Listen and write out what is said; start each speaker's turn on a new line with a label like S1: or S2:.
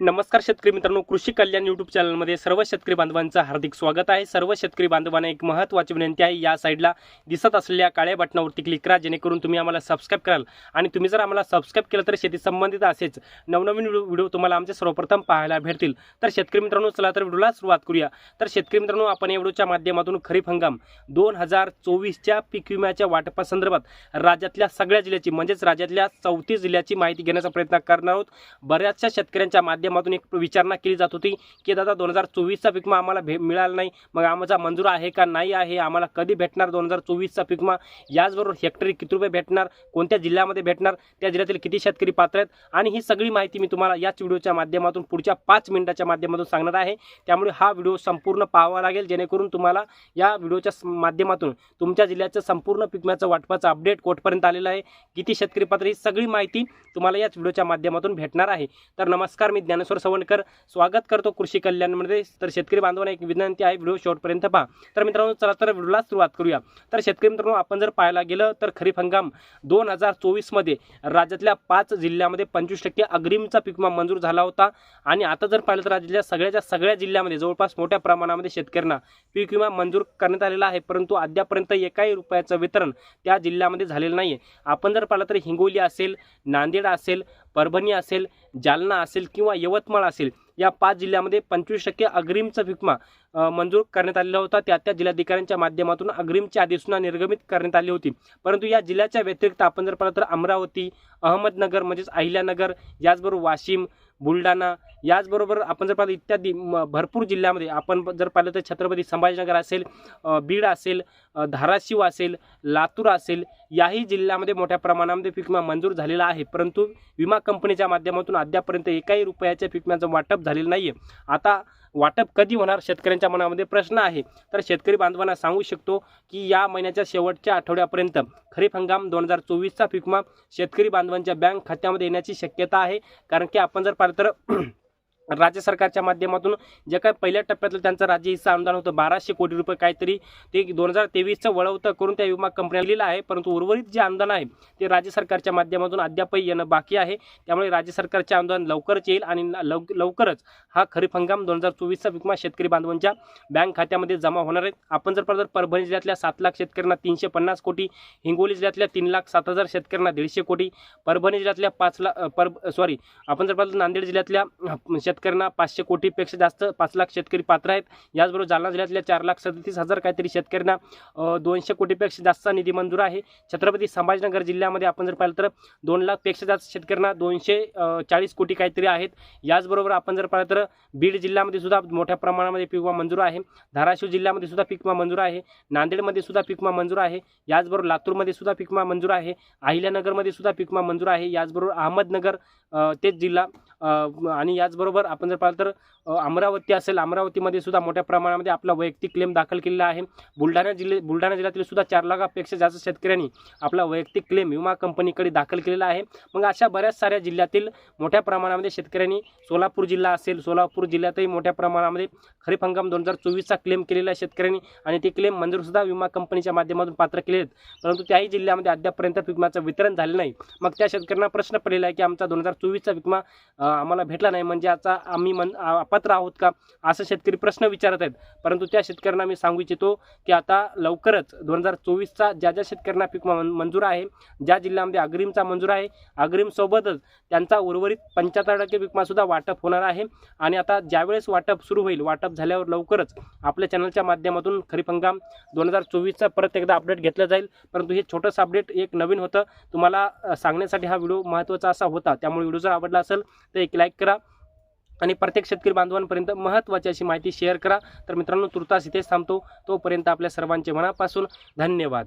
S1: नमस्कार शेतकरी मित्रांनो कृषी कल्याण युट्यूब चॅनलमध्ये सर्व शेतकरी बांधवांचं हार्दिक स्वागत आहे. सर्व शेतकरी बांधवांना एक महत्त्वाची विनंती आहे. या साईडला दिसत असलेल्या काळ्या बटनावरती क्लिक करा जेणेकरून तुम्ही आम्हाला सबस्क्राईब कराल. आणि तुम्ही जर आम्हाला सबस्क्राईब केलं तर शेती संबंधित असेच नवनवीन व्हिडिओ तुम्हाला आमचे सर्वप्रथम पाहायला भेटतील. तर शेतकरी मित्रांनो चला तर व्हिडिओला सुरुवात करूया. तर शेतकरी मित्रांनो आपण या व्हिडिओच्या माध्यमातून खरीप हंगाम दोन हजार चोवीसच्या पीक विम्याच्या वाटपासंदर्भात राज्यातल्या सगळ्या जिल्ह्याची म्हणजेच राज्यातल्या चौतीस जिल्ह्याची माहिती घेण्याचा प्रयत्न करणार आहोत. बऱ्याचशा शेतकऱ्यांच्या माध्यम माध्यमातून एक विचारणा केली जात होती की दादा दोन हजार चोवीसचा पिकमा आम्हाला भे मिळाला नाही. मग आमचा मंजूर आहे का नाही आहे आम्हाला कधी भेटणार दोन हजार चोवीसचा पिकमा? याचबरोबर हेक्टरी किती रुपये भेटणार? कोणत्या जिल्ह्यामध्ये भेटणार? त्या जिल्ह्यातील किती शेतकरी पात्र आहेत? आणि ही सगळी माहिती मी तुम्हाला याच व्हिडिओच्या माध्यमातून पुढच्या पाच मिनिटाच्या माध्यमातून सांगणार आहे. त्यामुळे हा व्हिडिओ संपूर्ण पाहावा लागेल. जेणेकरून तुम्हाला या व्हिडिओच्या माध्यमातून तुमच्या जिल्ह्याचं संपूर्ण पिकम्याचं वाटपाचं अपडेट कोठपर्यंत आलेलं आहे किती शेतकरी पात्र ही सगळी माहिती तुम्हाला याच व्हिडिओच्या माध्यमातून भेटणार आहे. तर नमस्कार मी ज्ञानेश्वर सवणकर. स्वागत करतो कृषी कल्याणमध्ये. तर शेतकरी बांधवांना एक विनंती आहे व्हिडिओ शेवटपर्यंत पहा. तर मित्रांनो चला तर व्हिडिओला सुरुवात करूया. तर शेतकरी मित्रांनो आपण जर पाहायला गेलं तर खरीप हंगाम दोन हजार चोवीसमध्ये राज्यातल्या पाच जिल्ह्यामध्ये पंचवीस टक्के अग्रिमचा पिकमा मंजूर झाला होता. आणि आता जर पाहिलं तर राज्यातल्या सगळ्याच्या सगळ्या जिल्ह्यामध्ये जवळपास मोठ्या प्रमाणामध्ये शेतकऱ्यांना पीक विमा मंजूर करण्यात आलेला आहे. परंतु अद्यापर्यंत एकाही रुपयाचं वितरण त्या जिल्ह्यामध्ये झालेलं नाही आहे आपण जर पाहिलं तर हिंगोली असेल नांदेड असेल परभणी असेल जालना असेल किंवा यवतमाळ असेल या पाच जिल्ह्यामध्ये पंचवीस टक्के अग्रिमचा विकमा मंजूर करण्यात आलेला होता. त्या त्या जिल्हाधिकाऱ्यांच्या माध्यमातून अग्रिमची अधिसूचना निर्गमित करण्यात आली होती. परंतु या जिल्ह्याच्या व्यतिरिक्त आपण जर पाहिलं तर अमरावती अहमदनगर म्हणजेच अहिल्यानगर याचबरोबर वाशिम बुलढाणा याचबरोबर आपण जर पाहिलं इत्यादी म- भरपूर जिल्ह्यामध्ये आपण जर पाहिलं तर छत्रपती संभाजीनगर असेल बीड असेल धाराशिव असेल लातूर असेल याही जिल्ह्यामध्ये मोठ्या प्रमाणामध्ये पीक विमा मंजूर झालेला आहे. परंतु विमा कंपनीच्या माध्यमातून अद्यापर्यंत एकाही रुपयाच्या पीक विम्याचं वाटप झालेलं नाही आहे आता वाटप कधी होणार शेतकऱ्यांच्या मनामध्ये प्रश्न आहे. तर शेतकरी बांधवांना सांगू शकतो की या महिन्याच्या शेवटच्या आठवड्यापर्यंत खरीप हंगाम दोन हजार चोवीसचा पिकमा शेतकरी बांधवांच्या बँक खात्यामध्ये येण्याची शक्यता आहे. कारण की आपण जर पाहिलं तर राज्य सरकारच्या माध्यमातून जे काय पहिल्या टप्प्यातलं त्यांचं राज्य हिस्सा अनुदान होतं. बाराशे कोटी रुपये काहीतरी ते दोन हजार तेवीसचं वळवतं करून त्या विमा कंपन्या लिहिलं आहे. परंतु उर्वरित जे अनुदान आहे ते राज्य सरकारच्या माध्यमातून अद्यापही येणं बाकी आहे. त्यामुळे राज्य सरकारचे अनुदान लवकरच येईल आणि लव लवकरच हा खरीप हंगाम दोन हजार चोवीसचा विमा शेतकरी बांधवांच्या बँक खात्यामध्ये जमा होणार आहेत आपण जर पाहिलं तर परभणी जिल्ह्यातल्या सात लाख शेतकऱ्यांना तीनशे पन्नास कोटी हिंगोली जिल्ह्यातल्या तीन लाख सात हजार शेतकऱ्यांना दीडशे कोटी परभणी जिल्ह्यातल्या पाच लाख पर सॉरी आपण जर पाहिलं तर नांदेड जिल्ह्यातल्या शेत शेतकऱ्यांना पाचशे कोटीपेक्षा जास्त पाच लाख शेतकरी पात्र आहेत. याचबरोबर जालना जिल्ह्यातल्या चार लाख सदतीस हजार काहीतरी शेतकऱ्यांना दोनशे कोटीपेक्षा जास्त निधी मंजूर आहे. छत्रपती संभाजीनगर जिल्ह्यामध्ये आपण जर पाहिलं तर दोन लाखपेक्षा जास्त शेतकऱ्यांना दोनशे चाळीस कोटी काहीतरी आहेत. याचबरोबर आपण जर पाहिलं तर बीड जिल्ह्यामध्ये सुद्धा मोठ्या प्रमाणामध्ये पीक विमा मंजूर आहे. धाराशिव जिल्ह्यामध्ये सुद्धा पीक विमा मंजूर आहे. नांदेडमध्ये सुद्धा पीक विमा मंजूर आहे. याचबरोबर लातूरमध्ये सुद्धा पीक विमा मंजूर आहे. अहिल्यानगरमध्ये सुद्धा पीक विमा मंजूर आहे. याचबरोबर अहमदनगर तेच जिल्हा आणि याचबरोबर आपण जर पाहिलं तर अमरावती असेल अमरावतीमध्ये सुद्धा मोठ्या प्रमाणामध्ये आपला वैयक्तिक क्लेम दाखल केलेला आहे. बुलढाणा जिल्हे बुलढाणा जिल्ह्यातील सुद्धा चार लाखापेक्षा जास्त शेतकऱ्यांनी आपला वैयक्तिक क्लेम विमा कंपनीकडे दाखल केलेला आहे. मग अशा बऱ्याच साऱ्या जिल्ह्यातील मोठ्या प्रमाणामध्ये शेतकऱ्यांनी सोलापूर जिल्हा असेल सोलापूर जिल्ह्यातही मोठ्या प्रमाणामध्ये खरीप हंगाम दोन हजार चोवीसचा क्लेम केलेला आहे शेतकऱ्यांनी आणि ते क्लेम मंजूरसुद्धा विमा कंपनीच्या माध्यमातून पात्र केले आहेत. परंतु त्याही जिल्ह्यामध्ये अद्यापर्यंत विमाचं वितरण झालं नाही. मग त्या शेतकऱ्यांना प्रश्न पडलेला आहे की आमचा दोन हजार चोवीसचा विमा आम्हाला भेटला नाही. म्हणजे आता आम्ही मन अपात्र आहोत का? असं शेतकरी प्रश्न विचारत आहेत. परंतु त्या शेतकऱ्यांना मी सांगू इच्छितो की आता लवकरच दोन हजार चोवीसचा ज्या ज्या शेतकऱ्यांना पीक मन- मंजूर आहे ज्या जिल्ह्यामध्ये अग्रिमचा मंजूर आहे अग्रिमसोबतच त्यांचा उर्वरित पंच्याहत्तर टक्के पीकमासुद्धा वाटप होणार आहे. आणि आता ज्यावेळेस वाटप सुरू होईल वाटप झाल्यावर लवकरच आपल्या चॅनलच्या माध्यमातून खरीप हंगाम दोन हजार चोवीसचा परत एकदा अपडेट घेतलं जाईल. परंतु हे छोटंसं अपडेट एक नवीन होतं. तुम्हाला सांगण्यासाठी हा व्हिडिओ महत्त्वाचा असा होता. त्यामुळे व्हिडिओ जर आवडला असेल तर एक लाईक करा. आणि प्रत्येक शेतकरी बांधवांपर्यंत महत्त्वाची अशी माहिती शेअर करा. तर मित्रांनो तुर्तास इथेच थांबतो. तोपर्यंत आपल्या सर्वांचे मनापासून धन्यवाद.